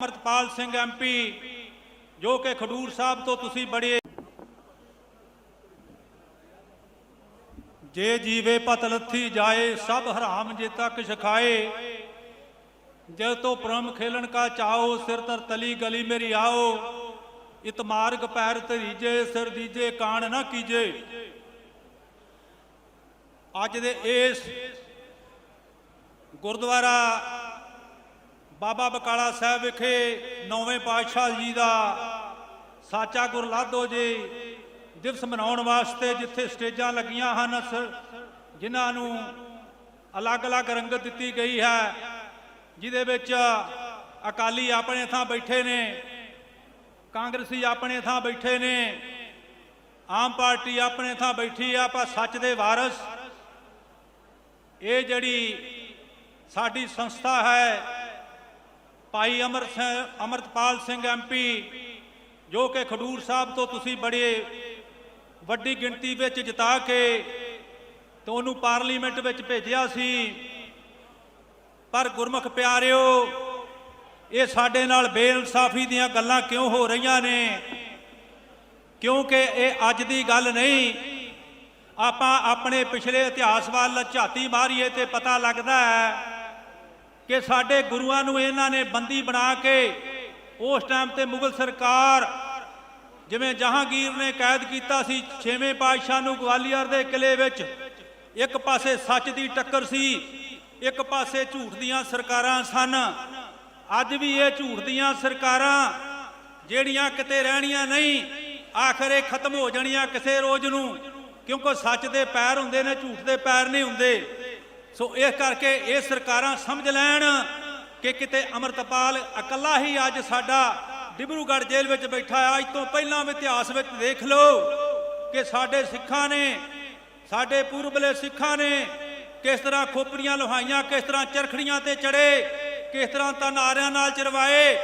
Amritpal Singh MP ਜੋ ਕਿ ਖਡੂਰ ਸਾਹਿਬ ਤੋਂ ਤੁਸੀਂ ਬੜੇ ਜੇ ਜੀਵੇ ਪਤ ਲੱਥੀ ਜਾਏ, ਸਭ ਹਰਾਮ ਜੇ ਤੱਕ ਛਖਾਏ ਜੇ ਤੋ ਪ੍ਰਮ ਖੇਲਣ ਕਾ ਚਾਓ ਸਿਰ ਤਰ ਤਲੀ ਗਲੀ ਮੇਰੀ ਆਓ। ਇਤਮਾਰਗ ਪੈਰ ਤਰੀਜੇ ਸਿਰ ਦੀਜੇ ਕਾਣ ਨਾ ਕੀਜੇ। ਅੱਜ ਦੇ ਇਸ ਗੁਰਦੁਆਰਾ ਬਾਬਾ ਬਕਾਲਾ ਸਾਹਿਬ ਵਿਖੇ ਨੌਵੇਂ ਪਾਤਸ਼ਾਹ ਜੀ ਦਾ ਸਾਚਾ ਗੁਰਲਾਧੋ ਜੀ ਦਿਵਸ ਮਨਾਉਣ ਵਾਸਤੇ ਜਿੱਥੇ ਸਟੇਜਾਂ ਲੱਗੀਆਂ ਹਨ ਸ- ਜਿਨ੍ਹਾਂ ਨੂੰ ਅਲੱਗ-ਅਲੱਗ ਰੰਗਤ ਦਿੱਤੀ ਗਈ ਹੈ, ਜਿਹਦੇ ਵਿੱਚ ਅਕਾਲੀ ਆਪਣੇ ਥਾਂ ਬੈਠੇ ਨੇ, ਕਾਂਗਰਸੀ ਆਪਣੇ ਥਾਂ ਬੈਠੇ ਨੇ, ਆਮ ਪਾਰਟੀ ਆਪਣੇ ਥਾਂ ਬੈਠੀ ਆ, ਪਰ ਸੱਚ ਦੇ ਵਾਰਸ, ਇਹ ਜਿਹੜੀ ਸਾਡੀ ਸੰਸਥਾ ਹੈ ਭਾਈ ਅਮਰ ਸਿੰਘ ਅਮਰਤਪਾਲ ਸਿੰਘ ਐਮਪੀ ਜੋ ਕਿ ਖਡੂਰ ਸਾਹਿਬ ਤੋਂ ਤੁਸੀਂ ਬੜੇ ਵੱਡੀ ਗਿਣਤੀ ਵਿੱਚ ਜਿਤਾ ਕੇ ਤੇ ਉਹਨੂੰ ਪਾਰਲੀਮੈਂਟ ਵਿੱਚ ਭੇਜਿਆ ਸੀ। ਪਰ ਗੁਰਮੁਖ ਪਿਆਰਿਓ, ਇਹ ਸਾਡੇ ਨਾਲ ਬੇਇਨਸਾਫੀ ਦੀਆਂ ਗੱਲਾਂ ਕਿਉਂ ਹੋ ਰਹੀਆਂ ਨੇ? ਕਿਉਂਕਿ ਇਹ ਅੱਜ ਦੀ ਗੱਲ ਨਹੀਂ। ਆਪਾਂ ਆਪਣੇ ਪਿਛਲੇ ਇਤਿਹਾਸ ਵੱਲ ਝਾਤੀ ਮਾਰੀਏ ਤੇ ਪਤਾ ਲੱਗਦਾ ਹੈ ਕਿ ਸਾਡੇ ਗੁਰੂਆਂ ਨੂੰ ਇਹਨਾਂ ਨੇ ਬੰਦੀ ਬਣਾ ਕੇ ਉਸ ਟਾਈਮ ਤੇ ਮੁਗਲ ਸਰਕਾਰ ਜਿਵੇਂ ਜਹਾਂਗੀਰ ਨੇ ਕੈਦ ਕੀਤਾ ਸੀ, ਛੇਵੇਂ ਪਾਤਸ਼ਾਹ ਨੂੰ ਗਵਾਲੀਅਰ ਦੇ ਕਿਲੇ ਵਿੱਚ ਇੱਕ ਪਾਸੇ ਸੱਚ ਦੀ ਟੱਕਰ ਸੀ, ਇੱਕ ਪਾਸੇ ਝੂਠ ਦੀਆਂ ਸਰਕਾਰਾਂ ਸਨ। ਅੱਜ ਵੀ ਇਹ ਝੂਠ ਦੀਆਂ ਸਰਕਾਰਾਂ ਜਿਹੜੀਆਂ ਕਿਤੇ ਰਹਿਣੀਆਂ ਨਹੀਂ, ਆਖਰ ਇਹ ਖਤਮ ਹੋ ਜਾਣੀਆਂ ਕਿਸੇ ਰੋਜ਼ ਨੂੰ, ਕਿਉਂਕਿ ਸੱਚ ਦੇ ਪੈਰ ਹੁੰਦੇ ਨੇ, ਝੂਠ ਦੇ ਪੈਰ ਨਹੀਂ ਹੁੰਦੇ। ਸੋ ਇਸ ਕਰਕੇ ਇਹ ਸਰਕਾਰਾਂ ਸਮਝ ਲੈਣ ਕਿ ਕਿਤੇ ਅਮਰਤਪਾਲ ਇਕੱਲਾ ਹੀ ਅੱਜ ਸਾਡਾ ਡਿਬਰੂਗੜ੍ਹ ਜੇਲ੍ਹ ਵਿੱਚ ਬੈਠਾ ਹੈ ਅੱਜ ਤੋਂ ਪਹਿਲਾਂ ਵੀ ਇਤਿਹਾਸ ਵਿੱਚ ਦੇਖ ਲਓ ਕਿ ਸਾਡੇ ਸਿੱਖਾਂ ਨੇ, ਸਾਡੇ ਪੂਰਬਲੇ ਸਿੱਖਾਂ ਨੇ ਕਿਸ ਤਰ੍ਹਾਂ ਖੋਪਰੀਆਂ ਲੋਹਾਈਆਂ, ਕਿਸ ਤਰ੍ਹਾਂ ਚਰਖੜੀਆਂ ਤੇ ਚੜੇ ਕਿਸ ਤਰ੍ਹਾਂ ਤਾਂ ਨਾਰਿਆਂ ਨਾਲ ਚਰਵਾਏ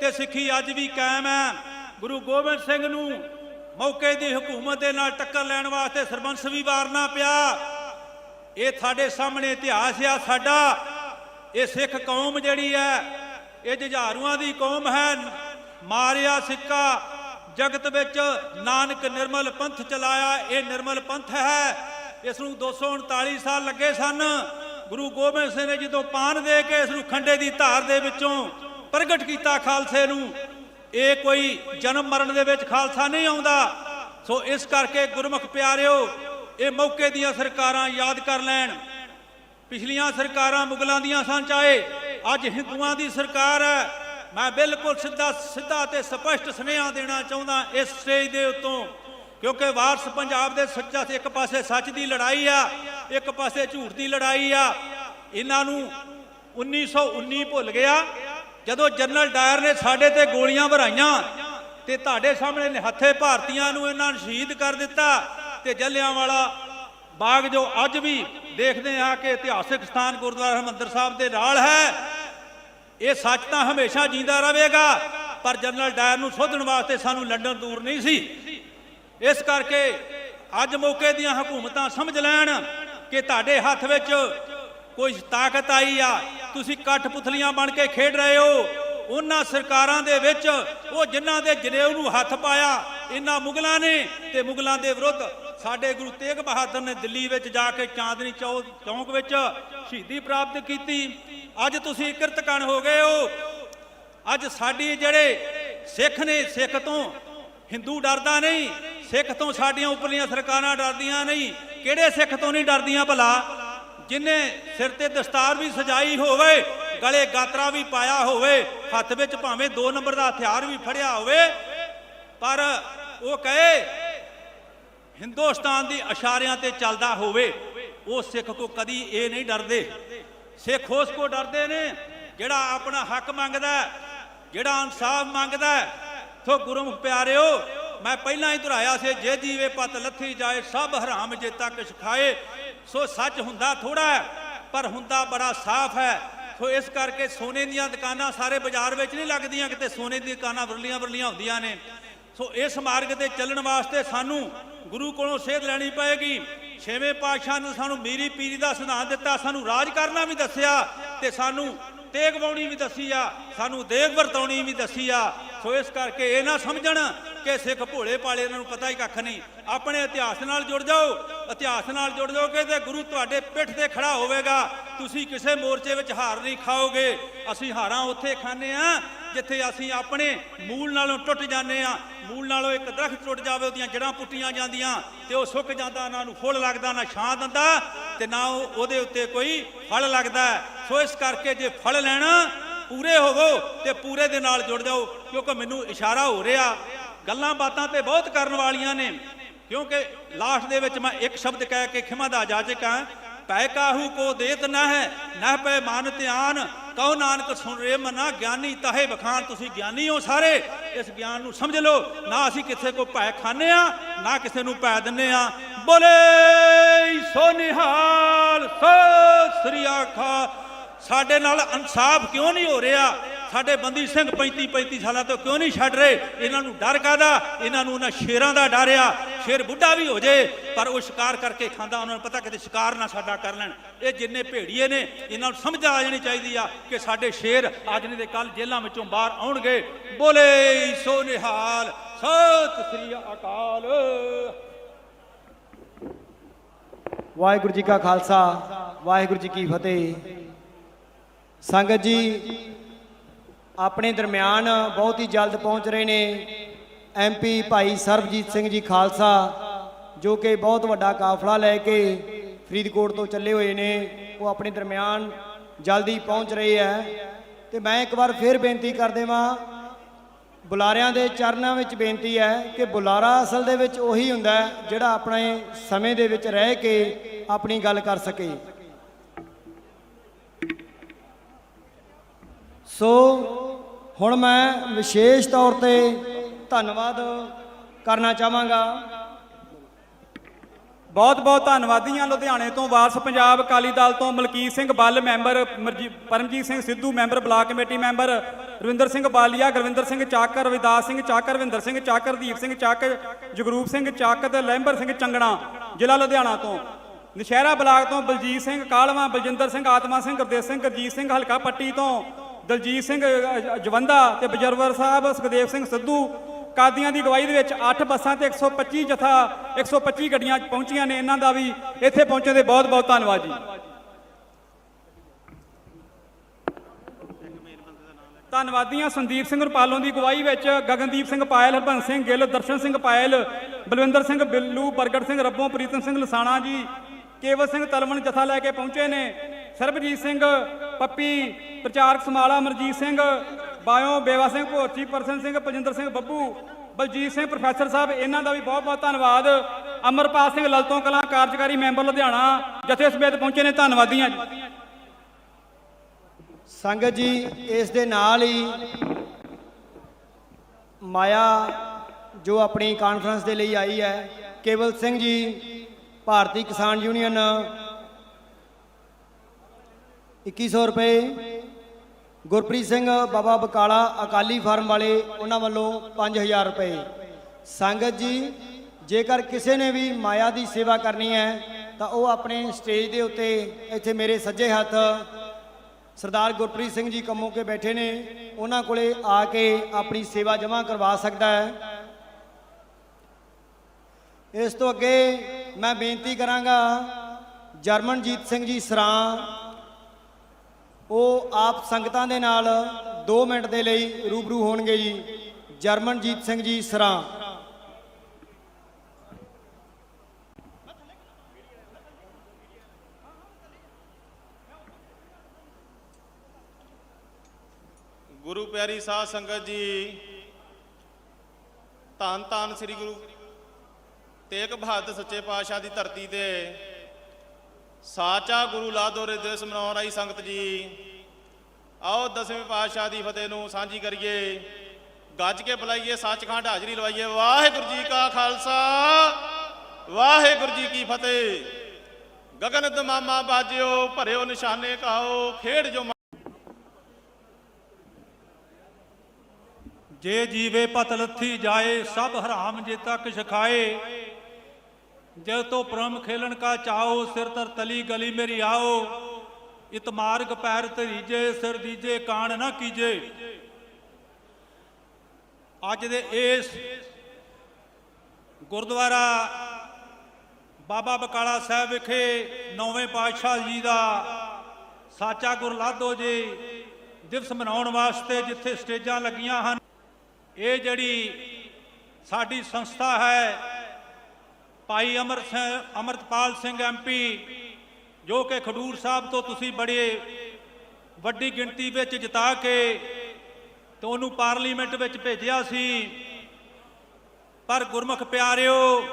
ਤੇ ਸਿੱਖੀ ਅੱਜ ਵੀ ਕਾਇਮ ਹੈ। ਗੁਰੂ ਗੋਬਿੰਦ ਸਿੰਘ ਨੂੰ ਮੌਕੇ ਦੀ ਹਕੂਮਤ ਦੇ ਨਾਲ ਟੱਕਰ ਲੈਣ ਵਾਸਤੇ ਸਰਬੰਸ ਵੀ ਵਾਰਨਾ ਪਿਆ। ਇਹ ਸਾਡੇ ਸਾਹਮਣੇ ਇਤਿਹਾਸ ਆ ਸਾਡਾ। ਇਹ ਸਿੱਖ ਕੌਮ ਜਿਹੜੀ ਹੈ ਇਹ ਜੁਝਾਰੂਆਂ ਦੀ ਕੌਮ ਹੈ। ਮਾਰਿਆ ਸਿੱਕਾ, ਜਗਤ ਵਿੱਚ ਨਾਨਕ ਨਿਰਮਲ ਪੰਥ ਚਲਾਇਆ, ਇਹ ਨਿਰਮਲ ਪੰਥ ਹੈ। ਇਸ ਨੂੰ 239 ਸਾਲ ਲੱਗੇ ਸਨ। ਗੁਰੂ ਗੋਬਿੰਦ ਸਿੰਘ ਨੇ ਜਦੋਂ ਪਾਨ ਦੇ ਕੇ ਇਸ ਨੂੰ ਖੰਡੇ ਦੀ ਧਾਰ ਦੇ ਵਿੱਚੋਂ ਪ੍ਰਗਟ ਕੀਤਾ ਖਾਲਸੇ ਨੂੰ, ਇਹ ਕੋਈ ਜਨਮ ਮਰਨ ਦੇ ਵਿੱਚ ਖਾਲਸਾ ਨਹੀਂ ਆਉਂਦਾ। ਸੋ ਇਸ ਕਰਕੇ ਗੁਰਮੁਖ ਪਿਆਰਿਓ ਇਹ ਮੌਕੇ ਦੀਆਂ ਸਰਕਾਰਾਂ ਯਾਦ ਕਰ ਲੈਣ। ਪਿਛਲੀਆਂ ਸਰਕਾਰਾਂ ਮੁਗਲਾਂ ਦੀਆਂ ਸਨ, ਚਾਹੇ ਅੱਜ ਹਿੰਦੂਆਂ ਦੀ ਸਰਕਾਰ ਹੈ। ਮੈਂ ਬਿਲਕੁਲ ਸਿੱਧਾ ਸਿੱਧਾ ਤੇ ਸਪਸ਼ਟ ਸੁਨੇਹਾ ਦੇਣਾ ਚਾਹੁੰਦਾ ਇਸ ਸਟੇਜ ਦੇ ਉੱਤੋਂ, ਕਿਉਂਕਿ ਵਾਰਸ ਪੰਜਾਬ ਦੇ ਸੱਚਾ ਇੱਕ ਪਾਸੇ ਸੱਚ ਦੀ ਲੜਾਈ ਆ, ਇੱਕ ਪਾਸੇ ਝੂਠ ਦੀ ਲੜਾਈ ਆ। ਇਹਨਾਂ ਨੂੰ 1919 ਭੁੱਲ ਗਿਆ, ਜਦੋਂ ਜਨਰਲ ਡਾਇਰ ਨੇ ਸਾਡੇ ਤੇ ਗੋਲੀਆਂ ਵਰਾਈਆਂ ਤੇ ਤੁਹਾਡੇ ਸਾਹਮਣੇ ਨਿਹੱਥੇ ਭਾਰਤੀਆਂ ਨੂੰ ਇਹਨਾਂ ਨੇ ਸ਼ਹੀਦ ਕਰ ਦਿੱਤਾ। ਤੇ ਜਲਿਆਂਵਾਲਾ ਬਾਗ ਜੋ ਅੱਜ ਵੀ ਦੇਖਦੇ ਆ ਕਿ ਇਤਿਹਾਸਿਕ ਸਥਾਨ ਗੁਰਦੁਆਰਾ ਹਰਿਮੰਦਰ ਸਾਹਿਬ ਦੇ ਨਾਲ ਹੈ। ਇਹ ਸੱਚ ਤਾਂ ਹਮੇਸ਼ਾ ਜਿੰਦਾ ਰਹੇਗਾ, ਪਰ ਜਨਰਲ ਡਾਇਰ ਨੂੰ ਸੋਧਣ ਵਾਸਤੇ ਸਾਨੂੰ ਲੰਡਨ ਦੂਰ ਨਹੀਂ ਸੀ। ਇਸ ਕਰਕੇ ਅੱਜ ਮੌਕੇ ਦੀਆਂ ਹਕੂਮਤਾਂ ਸਮਝ ਲੈਣ ਕਿ ਤੁਹਾਡੇ ਹੱਥ ਵਿੱਚ ਕੋਈ ਤਾਕਤ ਆਈ ਆ। ਤੁਸੀਂ ਕੱਠ ਪੁਤਲੀਆਂ ਬਣ ਕੇ ਖੇਡ ਰਹੇ ਹੋ। ਉਹਨਾਂ ਸਰਕਾਰਾਂ ਦੇ ਵਿੱਚ ਉਹ ਜਿਨ੍ਹਾਂ ਦੇ ਜਨੇਊ ਨੂੰ ਹੱਥ ਪਾਇਆ, ਇਹਨਾਂ ਮੁਗਲਾਂ ਨੇ ਤੇ ਮੁਗਲਾਂ ਦੇ ਵਿਰੁੱਧ ਸਾਡੇ ਗੁਰੂ ਤੇਗ ਬਹਾਦਰ ਨੇ ਦਿੱਲੀ ਵਿੱਚ ਜਾ ਕੇ ਚਾਂਦਨੀ ਚੌ- ਚੌਂਕ ਵਿੱਚ ਸ਼ਹੀਦੀ ਪ੍ਰਾਪਤ ਕੀਤੀ। ਅੱਜ ਤੁਸੀਂ ਕਿਰਤਕਣ ਹੋ ਗਏ ਹੋ। ਅੱਜ ਸਾਡੀ ਜਿਹੜੇ ਸਿੱਖ ਨੇ, ਸਿੱਖ ਤੋਂ ਹਿੰਦੂ ਡਰਦਾ ਨਹੀਂ, ਸਿੱਖ ਤੋਂ ਸਾਡੀਆਂ ਉੱਪਰਲੀਆਂ ਸਰਕਾਰਾਂ ਡਰਦੀਆਂ ਨਹੀਂ। ਕਿਹੜੇ ਸਿੱਖ ਤੋਂ ਨਹੀਂ ਡਰਦੀਆਂ ਭਲਾ? ਜਿਨੇ ਸਿਰ ਤੇ ਦਸਤਾਰ ਵੀ ਸਜਾਈ ਹੋਵੇ, ਗਲੇ ਗਾਤਰਾ ਵੀ ਪਾਇਆ ਹੋਵੇ, ਹੱਥ ਵਿੱਚ ਭਾਵੇਂ 2 ਨੰਬਰ ਦਾ ਹਥਿਆਰ ਵੀ ਫੜਿਆ ਹੋਵੇ, ਪਰ ਉਹ ਕਹੇ ਹਿੰਦੁਸਤਾਨ ਦੀ ਇਸ਼ਾਰਿਆਂ ਤੇ ਚੱਲਦਾ ਹੋਵੇ, ਉਹ ਸਿੱਖ ਕੋ ਕਦੀ ਇਹ ਨਹੀਂ ਡਰਦੇ। ਸਿੱਖ ਉਸ ਕੋ ਡਰਦੇ ਨੇ ਜਿਹੜਾ ਆਪਣਾ ਹੱਕ ਮੰਗਦਾ ਜਿਹੜਾ ਇਨਸਾਫ ਮੰਗਦਾ ਹੈ। ਸੋ ਗੁਰਮੁਖ ਪਿਆਰਿਓ, ਮੈਂ ਪਹਿਲਾਂ ਹੀ ਦੁਹਰਾਇਆ ਸੀ, ਜੇ ਜੀਵੇ ਪਤ ਲੱਥੀ ਜਾਏ, ਸਭ ਹਰਾਮ ਜੇ ਤੱਕ ਸਿਖਾਏ ਸੋ ਸੱਚ ਹੁੰਦਾ ਥੋੜਾ ਪਰ ਹੁੰਦਾ ਬੜਾ ਸਾਫ਼ ਹੈ। ਸੋ ਇਸ ਕਰਕੇ ਸੋਨੇ ਦੀਆਂ ਦੁਕਾਨਾਂ ਸਾਰੇ ਬਾਜ਼ਾਰ ਵਿੱਚ ਨਹੀਂ ਲੱਗਦੀਆਂ, ਕਿਤੇ ਸੋਨੇ ਦੀਆਂ ਦੁਕਾਨਾਂ ਵਰਲੀਆਂ ਵਰਲੀਆਂ ਹੁੰਦੀਆਂ ਨੇ। ਸੋ ਇਸ ਮਾਰਗ ਤੇ ਚੱਲਣ ਵਾਸਤੇ ਸਾਨੂੰ ਗੁਰੂ ਕੋਲੋਂ ਸੇਧ ਲੈਣੀ ਪਏਗੀ। ਛੇਵੇਂ ਪਾਤਸ਼ਾਹ ਨੇ ਸਾਨੂੰ ਮੀਰੀ ਪੀਰੀ ਦਾ ਸਿਧਾਂਤ ਦਿੱਤਾ, ਸਾਨੂੰ ਰਾਜ ਕਰਨਾ ਵੀ ਦੱਸਿਆ ਤੇ ਸਾਨੂੰ ਤੇਗ ਬਾਉਣੀ ਵੀ ਦੱਸੀ ਆ, ਸਾਨੂੰ ਦੇਗ ਵਰਤਾਉਣੀ ਵੀ ਦੱਸੀ ਆ। ਸੋ ਇਸ ਕਰਕੇ ਇਹ ਨਾ ਸਮਝਣ ਕਿ ਸਿੱਖ ਭੋਲੇ ਪਾਲੇ ਇਹਨਾਂ ਨੂੰ ਪਤਾ ਹੀ ਕੱਖ ਨਹੀਂ। ਆਪਣੇ ਇਤਿਹਾਸ ਨਾਲ ਜੁੜ ਜਾਓ, ਇਤਿਹਾਸ ਨਾਲ ਜੁੜ ਜਾਓਗੇ ਤੇ ਗੁਰੂ ਤੁਹਾਡੇ ਪਿੱਠ ਤੇ ਖੜਾ ਹੋਵੇਗਾ, ਤੁਸੀਂ ਕਿਸੇ ਮੋਰਚੇ ਵਿੱਚ ਹਾਰ ਨਹੀਂ ਖਾਓਗੇ। ਅਸੀਂ ਹਾਰਾਂ ਉੱਥੇ ਖਾਂਦੇ ਆ ਜਿੱਥੇ ਅਸੀਂ ਆਪਣੇ ਮੂਲ ਨਾਲੋਂ ਟੁੱਟ ਜਾਂਦੇ ਆ ਮੂਲ ਨਾਲੋਂ ਇੱਕ ਦਰਖਤ ਟੁੱਟ ਜਾਵੇ, ਉਹਦੀਆਂ ਜੜਾਂ ਪੁੱਟੀਆਂ ਜਾਂਦੀਆਂ ਤੇ ਉਹ ਸੁੱਕ ਜਾਂਦਾ, ਨਾ ਨੂੰ ਫੁੱਲ ਲੱਗਦਾ, ਨਾ ਛਾਂ ਦਿੰਦਾ ਤੇ ਨਾ ਉਹਦੇ ਉੱਤੇ ਕੋਈ ਫਲ ਲੱਗਦਾ। ਸੋ ਇਸ ਕਰਕੇ ਜੇ ਫਲ ਲੈਣਾ, ਪੂਰੇ ਹੋਵੋ ਤੇ ਪੂਰੇ ਦੇ ਨਾਲ ਜੁੜ ਜਾਓ, ਕਿਉਂਕਿ ਮੈਨੂੰ ਇਸ਼ਾਰਾ ਹੋ ਰਿਹਾ। ਗੱਲਾਂ ਬਾਤਾਂ ਤੇ ਬਹੁਤ ਕਰਨ ਵਾਲੀਆਂ ਨੇ, ਕਿਉਂਕਿ ਲਾਸਟ ਦੇ ਵਿੱਚ ਮੈਂ ਇੱਕ ਸ਼ਬਦ ਕਹਿ ਕੇ ਖਿਮਾ ਦਾ ਜਾਜਕ ਹਾਂ। ਪੈ ਕਾਹੂ ਕੋ ਦੇਤ ਨਾ ਹੈ, ਨਾ ਪੈ ਮਨ ਧਿਆਨ। ਕਹੋ ਨਾਨਕ, ਸੁਣ ਰੇ ਮਨਾ ਗਿਆਨੀ ਤਾਹੇ ਬਖਾਨ ਤੁਸੀਂ ਗਿਆਨੀ ਹੋ ਸਾਰੇ। ਇਸ ਗਿਆਨ ਨੂੰ ਸਮਝ ਲਓ, ਨਾ ਅਸੀਂ ਕਿਸੇ ਕੋ ਭੈ ਖਾਂਦੇ ਆ, ਨਾ ਕਿਸੇ ਨੂੰ ਭੈ ਦਿੰਨੇ ਆ। ਬੋਲੇ, ਸੋ ਨਿਹਾਲ, ਸਤਿ ਸ੍ਰੀ ਅਕਾਲ। ਸਾਡੇ ਨਾਲ ਇਨਸਾਫ ਕਿਉਂ ਨਹੀਂ ਹੋ ਰਿਹਾ? ਸਾਡੇ ਬੰਦੀ ਸਿੰਘ 35 35 ਸਾਲਾਂ ਤੋਂ ਕਿਉਂ ਨਹੀਂ ਛੱਡ ਰਹੇ? ਇਹਨਾਂ ਨੂੰ ਡਰ ਕਾਦਾ ਇਹਨਾਂ ਨੂੰ ਉਹਨਾਂ ਸ਼ੇਰਾਂ ਦਾ ਡਰ ਆ। ਸ਼ੇਰ ਬੁੱਢਾ ਵੀ ਹੋ ਜੇ, ਪਰ ਉਹ ਸ਼ਿਕਾਰ ਕਰਕੇ ਖਾਂਦਾ, ਉਹਨਾਂ ਨੂੰ ਪਤਾ ਕਿਤੇ ਸ਼ਿਕਾਰ ਨਾ ਸਾਡਾ ਕਰ ਲੈਣ। ਇਹ ਜਿੰਨੇ ਭੇੜੀਏ ਨੇ, ਇਹਨਾਂ ਨੂੰ ਸਮਝ ਆ ਜਾਣੀ ਚਾਹੀਦੀ ਆ ਕਿ ਸਾਡੇ ਸ਼ੇਰ ਅੱਜ ਨਹੀਂ ਤੇ ਕੱਲ ਜੇਲ੍ਹਾਂ ਵਿੱਚੋਂ ਬਾਹਰ ਆਉਣਗੇ। ਬੋਲੇ ਸੋ ਨਿਹਾਲ ਸਤਿ ਸ੍ਰੀ ਅਕਾਲ। ਵਾਹਿਗੁਰੂ ਜੀ ਕਾ ਖਾਲਸਾ, ਵਾਹਿਗੁਰੂ ਜੀ ਕੀ ਫਤਿਹ। ਸੰਗਤ ਜੀ ਆਪਣੇ ਦਰਮਿਆਨ ਬਹੁਤ ਹੀ ਜਲਦ ਪਹੁੰਚ ਰਹੇ ਨੇ ਐਮਪੀ ਭਾਈ ਸਰਬਜੀਤ ਸਿੰਘ ਜੀ ਖਾਲਸਾ, ਜੋ ਕਿ ਬਹੁਤ ਵੱਡਾ ਕਾਫਲਾ ਲੈ ਕੇ ਫਰੀਦਕੋਟ ਤੋਂ ਚੱਲੇ ਹੋਏ ਨੇ। ਉਹ ਆਪਣੇ ਦਰਮਿਆਨ ਜਲਦੀ ਪਹੁੰਚ ਰਹੇ ਹੈ। ਤੇ ਮੈਂ ਇੱਕ ਵਾਰ ਫੇਰ ਬੇਨਤੀ ਕਰ ਦੇਵਾਂ, ਬੁਲਾਰਿਆਂ ਦੇ ਚਰਨਾਂ ਵਿੱਚ ਬੇਨਤੀ ਹੈ ਕਿ ਬੁਲਾਰਾ ਅਸਲ ਦੇ ਵਿੱਚ ਉਹੀ ਹੁੰਦਾ ਜਿਹੜਾ ਆਪਣੇ ਸਮੇਂ ਦੇ ਵਿੱਚ ਰਹਿ ਕੇ ਆਪਣੀ ਗੱਲ ਕਰ ਸਕੇ। ਸੋ ਹੁਣ ਮੈਂ ਵਿਸ਼ੇਸ਼ ਤੌਰ ਤੇ ਧੰਨਵਾਦ ਕਰਨਾ ਚਾਹਾਂਗਾ। ਬਹੁਤ ਬਹੁਤ ਧੰਨਵਾਦੀ ਹਾਂ ਲੁਧਿਆਣੇ ਤੋਂ ਵਾਰਸ ਪੰਜਾਬ ਅਕਾਲੀ ਦਲ ਤੋਂ ਮਲਕੀਤ ਸਿੰਘ ਬੱਲ ਮੈਂਬਰ, ਮਰਜੀ- Paramjit Singh Sidhu member, block committee member, Ravinder Singh Balia, Gurvinder Singh Chakar Ravidas Singh Chakar, Ravinder Singh Chakar, Deep Singh Chak Jagroop Singh ਚੱਕ ਤੇ ਲਹਿੰਬਰ ਸਿੰਘ ਚੰਗਣਾ ਜ਼ਿਲ੍ਹਾ ਲੁਧਿਆਣਾ ਤੋਂ। ਨਸ਼ਹਿਰਾ ਬਲਾਕ ਤੋਂ ਬਲਜੀਤ ਸਿੰਘ, ਕਾਲਵਾ, ਬਲਜਿੰਦਰ ਸਿੰਘ, ਆਤਮਾ ਸਿੰਘ, ਗੁਰਦੇਵ ਸਿੰਘ, ਗੁਰਜੀਤ ਸਿੰਘ ਹਲਕਾ ਪੱਟੀ ਤੋਂ। ਦਲਜੀਤ ਸਿੰਘ ਅ, ਜਵੰਦਾ ਤੇ ਬਜਰਵਰ ਸਾਹਿਬ ਸੁਖਦੇਵ ਸਿੰਘ ਸਿੱਧੂ ਕਾਦੀਆਂ ਦੀ ਅਗਵਾਈ ਦੇ ਵਿੱਚ 8 ਬੱਸਾਂ ਤੇ 125 ਜਥਾ 125 ਗੱਡੀਆਂ ਪਹੁੰਚੀਆਂ ਨੇ ਇਹਨਾਂ ਦਾ ਵੀ। ਇੱਥੇ ਪਹੁੰਚਣ ਦੇ ਬਹੁਤ ਬਹੁਤ ਧੰਨਵਾਦ ਜੀ। ਧੰਨਵਾਦੀਆਂ ਸੰਦੀਪ ਸਿੰਘ ਰੁਪਾਲੋਂ ਦੀ ਅਗਵਾਈ ਵਿੱਚ ਗਗਨਦੀਪ ਸਿੰਘ ਪਾਇਲ ਹਰਬੰਸ ਸਿੰਘ ਗਿੱਲ ਦਰਸ਼ਨ ਸਿੰਘ ਪਾਇਲ ਬਲਵਿੰਦਰ ਸਿੰਘ ਬਿੱਲੂ ਪ੍ਰਗਟ ਸਿੰਘ ਰੱਬੋਂ ਪ੍ਰੀਤਮ ਸਿੰਘ ਲਸਾਣਾ ਜੀ ਕੇਵਲ ਸਿੰਘ ਤਲਵਣ ਜਥਾ ਲੈ ਕੇ ਪਹੁੰਚੇ ਨੇ। ਸਰਬਜੀਤ ਸਿੰਘ ਪੱਪੀ ਪ੍ਰਚਾਰਕ ਸਮਾਲਾ ਅਮਰਜੀਤ ਸਿੰਘ, ਬਾਇਓ ਬੇਵਾ ਸਿੰਘ ਭੋਰਚੀ, ਪਰਸਨ ਸਿੰਘ ਪਜਿੰਦਰ ਸਿੰਘ ਬੱਬੂ, ਬਲਜੀਤ ਸਿੰਘ ਪ੍ਰੋਫੈਸਰ ਸਾਹਿਬ, ਇਹਨਾਂ ਦਾ ਵੀ ਬਹੁਤ ਬਹੁਤ ਧੰਨਵਾਦ। ਅਮਰਪਾਲ ਸਿੰਘ ਲਲਤੋਂ ਕਲਾਂ ਕਾਰਜਕਾਰੀ ਮੈਂਬਰ ਲੁਧਿਆਣਾ, ਜਥੇ ਸਮੇਤ ਪਹੁੰਚੇ ਨੇ, ਧੰਨਵਾਦੀਆਂ ਜੀ। ਸੰਗਤ ਜੀ, ਇਸ ਦੇ ਨਾਲ ਹੀ ਮਾਇਆ ਜੋ ਆਪਣੀ ਕਾਨਫਰੰਸ ਦੇ ਲਈ ਆਈ ਹੈ, ਕੇਵਲ ਸਿੰਘ ਜੀ, ਭਾਰਤੀ ਕਿਸਾਨ ਯੂਨੀਅਨ 2100 ਰੁਪਏ ਗੁਰਪ੍ਰੀਤ ਸਿੰਘ ਬਾਬਾ ਬਕਾਲਾ ਅਕਾਲੀ ਫਾਰਮ ਵਾਲੇ ਉਹਨਾਂ ਵੱਲੋਂ 5000 ਰੁਪਏ। ਸੰਗਤ ਜੀ, ਜੇਕਰ ਕਿਸੇ ਨੇ ਵੀ ਮਾਇਆ ਦੀ ਸੇਵਾ ਕਰਨੀ ਹੈ, ਤਾਂ ਉਹ ਆਪਣੇ ਸਟੇਜ ਦੇ ਉੱਤੇ ਇੱਥੇ ਮੇਰੇ ਸੱਜੇ ਹੱਥ ਸਰਦਾਰ ਗੁਰਪ੍ਰੀਤ ਸਿੰਘ ਜੀ ਕੰਮੋਂ ਕੇ ਬੈਠੇ ਨੇ। ਉਹਨਾਂ ਕੋਲੇ ਆ ਕੇ ਆਪਣੀ ਸੇਵਾ ਜਮ੍ਹਾਂ ਕਰਵਾ ਸਕਦਾ ਹੈ। ਇਸ ਤੋਂ ਅੱਗੇ ਮੈਂ ਬੇਨਤੀ ਕਰਾਂਗਾ, ਜਰਮਨਜੀਤ ਸਿੰਘ ਜੀ ਸਰਾਂ ਉਹ ਆਪ ਸੰਗਤਾਂ ਦੇ ਨਾਲ 2 ਮਿੰਟ ਦੇ ਲਈ ਰੂਬਰੂ ਹੋਣਗੇ ਜੀ। ਜਰਮਨਜੀਤ ਸਿੰਘ ਜੀ, ਸਰਾਂ। ਗੁਰੂ ਪਿਆਰੀ ਸਾਧ ਸੰਗਤ ਜੀ, ਧੰਨ ਧੰਨ ਸ੍ਰੀ ਗੁਰੂ ਤੇਗ ਬਹਾਦਰ ਸੱਚੇ ਪਾਤਸ਼ਾਹ ਦੀ ਧਰਤੀ ਤੇ ਸਾਚਾ ਗੁਰੂ ਲਾਦੋਰੇ ਦਿਵਸ ਮਨਾਉਣ ਆਈ ਸੰਗਤ ਜੀ। ਆਓ ਦਸਵੇਂ ਪਾਤਸ਼ਾਹ ਦੀ ਫਤਿਹ ਨੂੰ ਸਾਂਝੀ ਕਰੀਏ। ਗੱਜ ਕੇ ਬੁਲਾਈਏ, ਸੱਚਖੰਡ ਹਾਜ਼ਰੀ ਲਵਾਈਏ। ਵਾਹਿਗੁਰੂ ਜੀ ਕਾ ਖਾਲਸਾ, ਵਾਹਿਗੁਰੂ ਜੀ ਕੀ ਫਤਿਹ। ਗਗਨ ਦਮਾਮਾ ਬਾਜਿਓ, ਭਰਿਓ ਨਿਸ਼ਾਨੇ ਕਾਓ ਖੇਡ ਜੋ ਜੇ ਜੀਵੇ ਪਤ ਲੱਥੀ ਜਾਏ, ਸਭ ਹਰਾਮ ਜੇ ਤੱਕ ਛਕਾਏ ਜੇ ਤੋ ਪ੍ਰਮ ਖੇਲਣ ਕਾ ਚਾਓ ਸਿਰ ਤਰ ਤਲੀ ਗਲੀ ਮੇਰੀ ਆਓ। ਇਤਮਾਰਗ ਪੈਰ ਧਰੀਜੇ, ਸਿਰ ਦੀਜੇ, ਕਾਣ ਨਾ ਕੀਜੇ। ਅੱਜ ਦੇ ਇਸ ਗੁਰਦੁਆਰਾ ਬਾਬਾ ਬਕਾਲਾ ਸਾਹਿਬ ਵਿਖੇ ਨੌਵੇਂ ਪਾਤਸ਼ਾਹ ਜੀ ਦਾ ਸਾਚਾ ਗੁਰਲਾਧੋ ਜੀ ਦਿਵਸ ਮਨਾਉਣ ਵਾਸਤੇ ਜਿੱਥੇ ਸਟੇਜਾਂ ਲੱਗੀਆਂ ਹਨ, ਇਹ ਜਿਹੜੀ ਸਾਡੀ ਸੰਸਥਾ ਹੈ ਭਾਈ ਅਮਰ ਸਿੰਘ, ਅਮਰਤਪਾਲ ਸਿੰਘ ਐਮਪੀ ਜੋ ਕਿ ਖਡੂਰ ਸਾਹਿਬ ਤੋਂ ਤੁਸੀਂ ਬੜੇ ਵੱਡੀ ਗਿਣਤੀ ਵਿੱਚ ਜਿਤਾ ਕੇ ਤੇ ਉਹਨੂੰ ਪਾਰਲੀਮੈਂਟ ਵਿੱਚ ਭੇਜਿਆ ਸੀ। ਪਰ ਗੁਰਮੁਖ ਪਿਆਰਿਓ,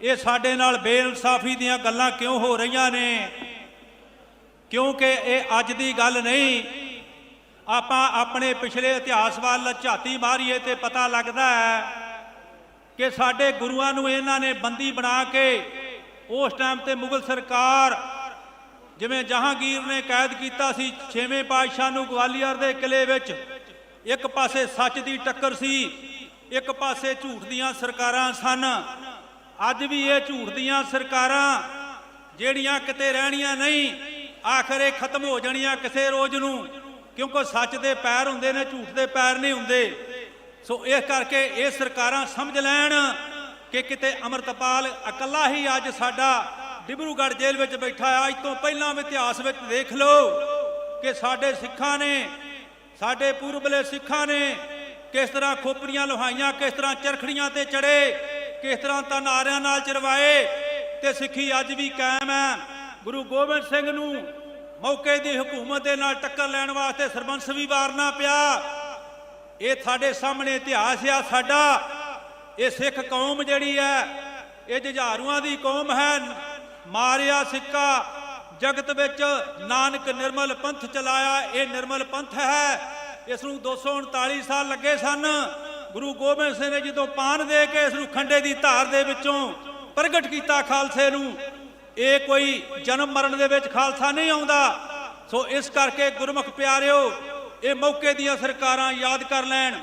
ਇਹ ਸਾਡੇ ਨਾਲ ਬੇਇਨਸਾਫੀ ਦੀਆਂ ਗੱਲਾਂ ਕਿਉਂ ਹੋ ਰਹੀਆਂ ਨੇ? ਕਿਉਂਕਿ ਇਹ ਅੱਜ ਦੀ ਗੱਲ ਨਹੀਂ, ਆਪਾਂ ਆਪਣੇ ਪਿਛਲੇ ਇਤਿਹਾਸ ਵੱਲ ਝਾਤੀ ਮਾਰੀਏ ਤੇ ਪਤਾ ਲੱਗਦਾ ਹੈ ਕਿ ਸਾਡੇ ਗੁਰੂਆਂ ਨੂੰ ਇਹਨਾਂ ਨੇ ਬੰਦੀ ਬਣਾ ਕੇ ਉਸ ਟਾਈਮ ਤੇ ਮੁਗਲ ਸਰਕਾਰ ਜਿਵੇਂ ਜਹਾਂਗੀਰ ਨੇ ਕੈਦ ਕੀਤਾ ਸੀ, ਛੇਵੇਂ ਪਾਤਸ਼ਾਹ ਨੂੰ ਗਵਾਲੀਅਰ ਦੇ ਕਿਲੇ ਵਿੱਚ ਇੱਕ ਪਾਸੇ ਸੱਚ ਦੀ ਟੱਕਰ ਸੀ, ਇੱਕ ਪਾਸੇ ਝੂਠ ਦੀਆਂ ਸਰਕਾਰਾਂ ਸਨ। ਅੱਜ ਵੀ ਇਹ ਝੂਠ ਦੀਆਂ ਸਰਕਾਰਾਂ ਜਿਹੜੀਆਂ ਕਿਤੇ ਰਹਿਣੀਆਂ ਨਹੀਂ, ਆਖਰ ਇਹ ਖਤਮ ਹੋ ਜਾਣੀਆਂ ਕਿਸੇ ਰੋਜ਼ ਨੂੰ, ਕਿਉਂਕਿ ਸੱਚ ਦੇ ਪੈਰ ਹੁੰਦੇ ਨੇ, ਝੂਠ ਦੇ ਪੈਰ ਨਹੀਂ ਹੁੰਦੇ। ਸੋ ਇਸ ਕਰਕੇ ਇਹ ਸਰਕਾਰਾਂ ਸਮਝ ਲੈਣ ਕਿ ਕਿਤੇ ਅਮਰਤਪਾਲ ਇਕੱਲਾ ਹੀ ਅੱਜ ਸਾਡਾ ਡਿਬਰੂਗੜ੍ਹ ਜੇਲ੍ਹ ਵਿੱਚ ਬੈਠਾ ਹੈ ਅੱਜ ਤੋਂ ਪਹਿਲਾਂ ਵੀ ਇਤਿਹਾਸ ਵਿੱਚ ਦੇਖ ਲਓ ਕਿ ਸਾਡੇ ਸਿੱਖਾਂ ਨੇ, ਸਾਡੇ ਪੂਰਬਲੇ ਸਿੱਖਾਂ ਨੇ ਕਿਸ ਤਰ੍ਹਾਂ ਖੋਪਰੀਆਂ ਲੁਹਾਈਆਂ, ਕਿਸ ਤਰ੍ਹਾਂ ਚਰਖੜੀਆਂ ਤੇ ਚੜੇ ਕਿਸ ਤਰ੍ਹਾਂ ਤਨਾਰਿਆਂ ਨਾਲ ਚਰਵਾਏ ਤੇ ਸਿੱਖੀ ਅੱਜ ਵੀ ਕਾਇਮ ਹੈ। ਗੁਰੂ ਗੋਬਿੰਦ ਸਿੰਘ ਨੂੰ ਮੌਕੇ ਦੀ ਹਕੂਮਤ ਦੇ ਨਾਲ ਟੱਕਰ ਲੈਣ ਵਾਸਤੇ ਸਰਬੰਸ ਵੀ ਵਾਰਨਾ ਪਿਆ। ਇਹ ਸਾਡੇ ਸਾਹਮਣੇ ਇਤਿਹਾਸ ਆ ਸਾਡਾ। ਇਹ ਸਿੱਖ ਕੌਮ ਜਿਹੜੀ ਹੈ ਇਹ ਜੁਝਾਰੂਆਂ ਦੀ ਕੌਮ ਹੈ। ਮਾਰਿਆ ਸਿੱਕਾ, ਜਗਤ ਵਿੱਚ ਨਾਨਕ ਨਿਰਮਲ ਪੰਥ ਚਲਾਇਆ, ਇਹ ਨਿਰਮਲ ਪੰਥ ਹੈ। ਇਸ ਨੂੰ 239 ਸਾਲ ਲੱਗੇ ਸਨ। ਗੁਰੂ ਗੋਬਿੰਦ ਸਿੰਘ ਨੇ ਜਦੋਂ ਪਾਨ ਦੇ ਕੇ ਇਸ ਨੂੰ ਖੰਡੇ ਦੀ ਧਾਰ ਦੇ ਵਿੱਚੋਂ ਪ੍ਰਗਟ ਕੀਤਾ ਖਾਲਸੇ ਨੂੰ, ਇਹ ਕੋਈ ਜਨਮ ਮਰਨ ਦੇ ਵਿੱਚ ਖਾਲਸਾ ਨਹੀਂ ਆਉਂਦਾ। ਸੋ ਇਸ ਕਰਕੇ ਗੁਰਮੁਖ ਪਿਆਰਿਓ ਇਹ ਮੌਕੇ ਦੀਆਂ ਸਰਕਾਰਾਂ ਯਾਦ ਕਰ ਲੈਣ।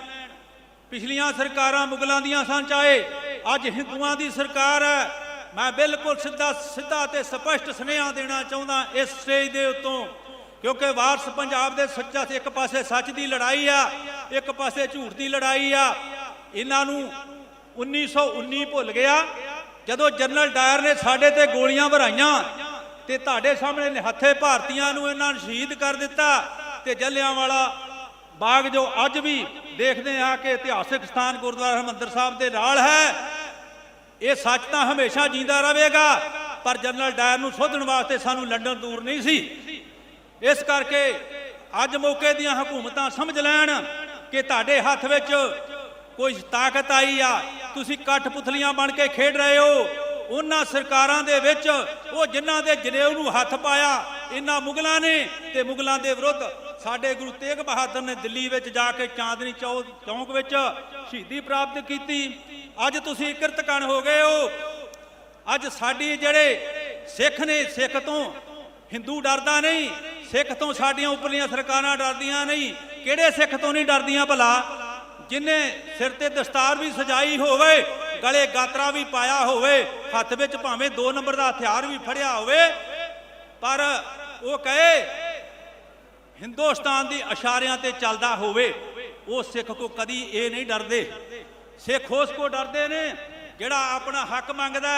ਪਿਛਲੀਆਂ ਸਰਕਾਰਾਂ ਮੁਗਲਾਂ ਦੀਆਂ ਸਨ, ਚਾਹੇ ਅੱਜ ਹਿੰਦੂਆਂ ਦੀ ਸਰਕਾਰ ਹੈ। ਮੈਂ ਬਿਲਕੁਲ ਸਿੱਧਾ ਸਿੱਧਾ ਤੇ ਸਪਸ਼ਟ ਸੁਨੇਹਾ ਦੇਣਾ ਚਾਹੁੰਦਾ ਇਸ ਸਟੇਜ ਦੇ ਉੱਤੋਂ, ਕਿਉਂਕਿ ਵਾਰਸ ਪੰਜਾਬ ਦੇ ਸੱਚਾ ਇੱਕ ਪਾਸੇ ਸੱਚ ਦੀ ਲੜਾਈ ਆ, ਇੱਕ ਪਾਸੇ ਝੂਠ ਦੀ ਲੜਾਈ ਆ। ਇਹਨਾਂ ਨੂੰ 1919 ਭੁੱਲ ਗਿਆ, ਜਦੋਂ ਜਨਰਲ ਡਾਇਰ ਨੇ ਸਾਡੇ ਤੇ ਗੋਲੀਆਂ ਵਰਾਈਆਂ ਤੇ ਤੁਹਾਡੇ ਸਾਹਮਣੇ ਨਿਹੱਥੇ ਭਾਰਤੀਆਂ ਨੂੰ ਇਹਨਾਂ ਨੇ ਸ਼ਹੀਦ ਕਰ ਦਿੱਤਾ। ਤੇ ਜਲਿਆਂਵਾਲਾ ਬਾਗ ਜੋ ਅੱਜ ਵੀ ਦੇਖਦੇ ਆ ਕਿ ਇਤਿਹਾਸਿਕ ਸਥਾਨ ਗੁਰਦੁਆਰਾ ਹਰਿਮੰਦਰ ਸਾਹਿਬ ਦੇ ਨਾਲ ਹੈ। ਇਹ ਸੱਚ ਤਾਂ ਹਮੇਸ਼ਾ ਜਿੰਦਾ ਰਹੇਗਾ, ਪਰ ਜਨਰਲ ਡਾਇਰ ਨੂੰ ਸੋਧਣ ਵਾਸਤੇ ਸਾਨੂੰ ਲੰਡਨ ਦੂਰ ਨਹੀਂ ਸੀ। ਇਸ ਕਰਕੇ ਅੱਜ ਮੌਕੇ ਦੀਆਂ ਹਕੂਮਤਾਂ ਸਮਝ ਲੈਣ ਕਿ ਤੁਹਾਡੇ ਹੱਥ ਵਿੱਚ ਕੋਈ ਤਾਕਤ ਆਈ ਆ। ਤੁਸੀਂ ਕੱਠ ਪੁਤਲੀਆਂ ਬਣ ਕੇ ਖੇਡ ਰਹੇ ਹੋ। ਉਹਨਾਂ ਸਰਕਾਰਾਂ ਦੇ ਵਿੱਚ ਉਹ ਜਿਨ੍ਹਾਂ ਦੇ ਜਨੇਊ ਨੂੰ ਹੱਥ ਪਾਇਆ, ਇਹਨਾਂ ਮੁਗਲਾਂ ਨੇ ਤੇ ਮੁਗਲਾਂ ਦੇ ਵਿਰੁੱਧ ਸਾਡੇ ਗੁਰੂ ਤੇਗ ਬਹਾਦਰ ਨੇ ਦਿੱਲੀ ਵਿੱਚ ਜਾ ਕੇ ਚਾਂਦਨੀ ਚੌ- ਚੌਂਕ ਵਿੱਚ ਸ਼ਹੀਦੀ ਪ੍ਰਾਪਤ ਕੀਤੀ। ਅੱਜ ਤੁਸੀਂ ਕਿਰਤਕਣ ਹੋ ਗਏ ਹੋ। ਅੱਜ ਸਾਡੀ ਜਿਹੜੇ ਸਿੱਖ ਨੇ, ਸਿੱਖ ਤੋਂ ਹਿੰਦੂ ਡਰਦਾ ਨਹੀਂ, ਸਿੱਖ ਤੋਂ ਸਾਡੀਆਂ ਉੱਪਰਲੀਆਂ ਸਰਕਾਰਾਂ ਡਰਦੀਆਂ ਨਹੀਂ। ਕਿਹੜੇ ਸਿੱਖ ਤੋਂ ਨਹੀਂ ਡਰਦੀਆਂ ਭਲਾ? ਜਿਨੇ ਸਿਰ ਤੇ ਦਸਤਾਰ ਵੀ ਸਜਾਈ ਹੋਵੇ, ਗਲੇ ਗਾਤਰਾ ਵੀ ਪਾਇਆ ਹੋਵੇ, ਹੱਥ ਵਿੱਚ ਭਾਵੇਂ 2 ਨੰਬਰ ਦਾ ਹਥਿਆਰ ਵੀ ਫੜਿਆ ਹੋਵੇ, ਪਰ ਉਹ ਕਹੇ ਹਿੰਦੁਸਤਾਨ ਦੀ ਇਸ਼ਾਰਿਆਂ ਤੇ ਚੱਲਦਾ ਹੋਵੇ, ਉਹ ਸਿੱਖ ਕੋ ਕਦੀ ਇਹ ਨਹੀਂ ਡਰਦੇ। ਸਿੱਖ ਉਸ ਕੋ ਡਰਦੇ ਨੇ ਜਿਹੜਾ ਆਪਣਾ ਹੱਕ ਮੰਗਦਾ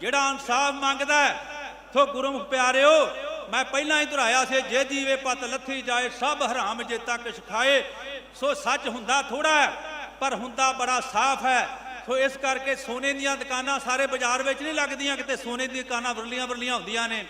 ਜਿਹੜਾ ਇਨਸਾਫ ਮੰਗਦਾ ਹੈ। ਸੋ ਗੁਰਮੁਖ ਪਿਆਰਿਓ, ਮੈਂ ਪਹਿਲਾਂ ਹੀ ਦੁਹਰਾਇਆ ਸੀ, ਜੇ ਜੀਵੇ ਪਤ ਲੱਥੀ ਜਾਏ, ਸਭ ਹਰਾਮ ਜੇ ਤੱਕ ਸਿਖਾਏ ਸੋ ਸੱਚ ਹੁੰਦਾ ਥੋੜਾ ਪਰ ਹੁੰਦਾ ਬੜਾ ਸਾਫ਼ ਹੈ। ਸੋ ਇਸ ਕਰਕੇ ਸੋਨੇ ਦੀਆਂ ਦੁਕਾਨਾਂ ਸਾਰੇ ਬਾਜ਼ਾਰ ਵਿੱਚ ਨਹੀਂ ਲੱਗਦੀਆਂ, ਕਿਤੇ ਸੋਨੇ ਦੀਆਂ ਦੁਕਾਨਾਂ ਵਰਲੀਆਂ ਵਰਲੀਆਂ ਹੁੰਦੀਆਂ ਨੇ।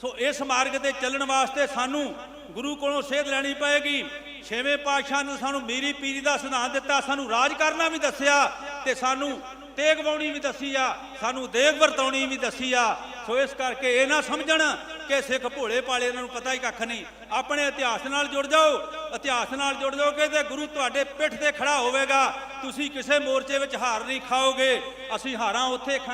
ਸੋ ਇਸ ਮਾਰਗ ਤੇ ਚੱਲਣ ਵਾਸਤੇ ਸਾਨੂੰ ਗੁਰੂ ਕੋਲੋਂ ਸੇਧ ਲੈਣੀ ਪਏਗੀ। ਛੇਵੇਂ ਪਾਤਸ਼ਾਹ ਨੇ ਸਾਨੂੰ ਮੀਰੀ ਪੀਰੀ ਦਾ ਸਿਧਾਂਤ ਦਿੱਤਾ, ਸਾਨੂੰ ਰਾਜ ਕਰਨਾ ਵੀ ਦੱਸਿਆ ਤੇ ਸਾਨੂੰ ਤੇਗ ਬਾਉਣੀ ਵੀ ਦੱਸੀ ਆ, ਸਾਨੂੰ ਦੇਗ ਵਰਤਾਉਣੀ ਵੀ ਦੱਸੀ ਆ। ਸੋ ਇਸ ਕਰਕੇ ਇਹ ਨਾ ਸਮਝਣ ਕਿ ਸਿੱਖ ਭੋਲੇ ਪਾਲੇ ਇਹਨਾਂ ਨੂੰ ਪਤਾ ਹੀ ਕੱਖ ਨਹੀਂ। ਆਪਣੇ ਇਤਿਹਾਸ ਨਾਲ ਜੁੜ ਜਾਓ। ਇਤਿਹਾਸ ਨਾਲ ਜੁੜ ਜਾਓਗੇ ਤੇ ਗੁਰੂ ਤੁਹਾਡੇ ਪਿੱਠ ਤੇ ਖੜਾ ਹੋਵੇਗਾ, ਤੁਸੀਂ ਕਿਸੇ ਮੋਰਚੇ ਵਿੱਚ ਹਾਰ ਨਹੀਂ ਖਾਓਗੇ। ਅਸੀਂ ਹਾਰਾਂ ਉੱਥੇ